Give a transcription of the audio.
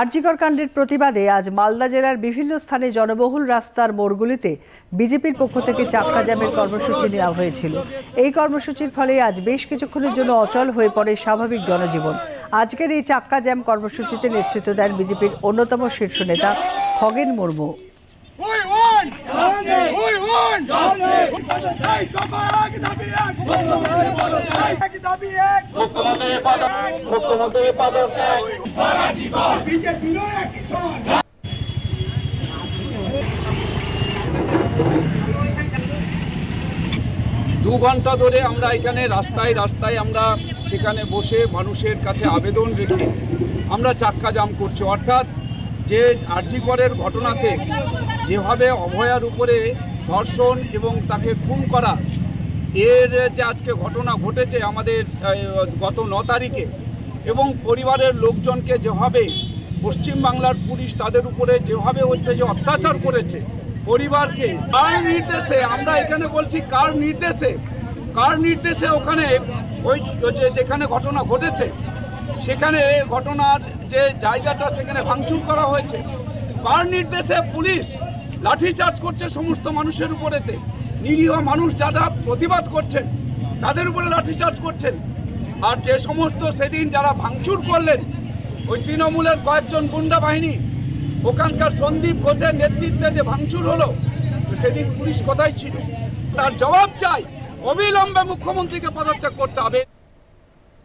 আরজিকর কাণ্ডের প্রতিবাদে আজ মালদা জেলার বিভিন্ন স্থানে জনবহুল রাস্তার মোড়গুলিতে বিজেপির পক্ষ থেকে চাক্কা জ্যামের কর্মসূচি নেওয়া হয়েছিল। এই কর্মসূচির ফলে আজ বেশ কিছুক্ষণের জন্য অচল হয়ে পড়ে স্বাভাবিক জনজীবন। আজকের এই চাক্কা জ্যাম কর্মসূচিতে নেতৃত্ব দেন বিজেপির অন্যতম শীর্ষ নেতা খগেন মুর্মু। দু ঘণ্টা ধরে আমরা এখানে রাস্তায় রাস্তায় আমরা সেখানে বসে মানুষের কাছে আবেদন রেখে আমরা চাক্কা জাম করছি। অর্থাৎ যে আর্জিকরের ঘটনাতে যেভাবে অভয়ার উপরে ধর্ষণ এবং তাকে খুন করা। এর যে আজকে ঘটনা ঘটেছে আমাদের গত ন তারিখে এবং পরিবারের লোকজনকে যেভাবে পশ্চিমবাংলার পুলিশ তাদের উপরে যেভাবে হচ্ছে যে অত্যাচার করেছে, পরিবারকে কার নির্দেশে, আমরা এখানে বলছি কার নির্দেশে কার নির্দেশে ওখানে ওই যেখানে ঘটনা ঘটেছে, সেখানে ঘটনার যে জায়গাটা সেখানে ভাঙচুর করা হয়েছে, কার নির্দেশে পুলিশ লাঠিচার্জ করছে সমস্ত মানুষের উপরেতে। নিরীহ মানুষ যারা প্রতিবাদ করছেন, তাদের উপরে লাঠিচার্জ করছেন। আর যে সমস্ত সেদিন যারা ভাঙচুর করলেন, ওই তৃণমূলের কয়েকজন গুন্ডা বাহিনী, ওখানকার সন্দীপ ঘোষের নেতৃত্বে যে ভাঙচুর হলো সেদিন পুলিশ কোথায় ছিল? তার জবাব চাই, অবিলম্বে মুখ্যমন্ত্রীকে পদত্যাগ করতে হবে।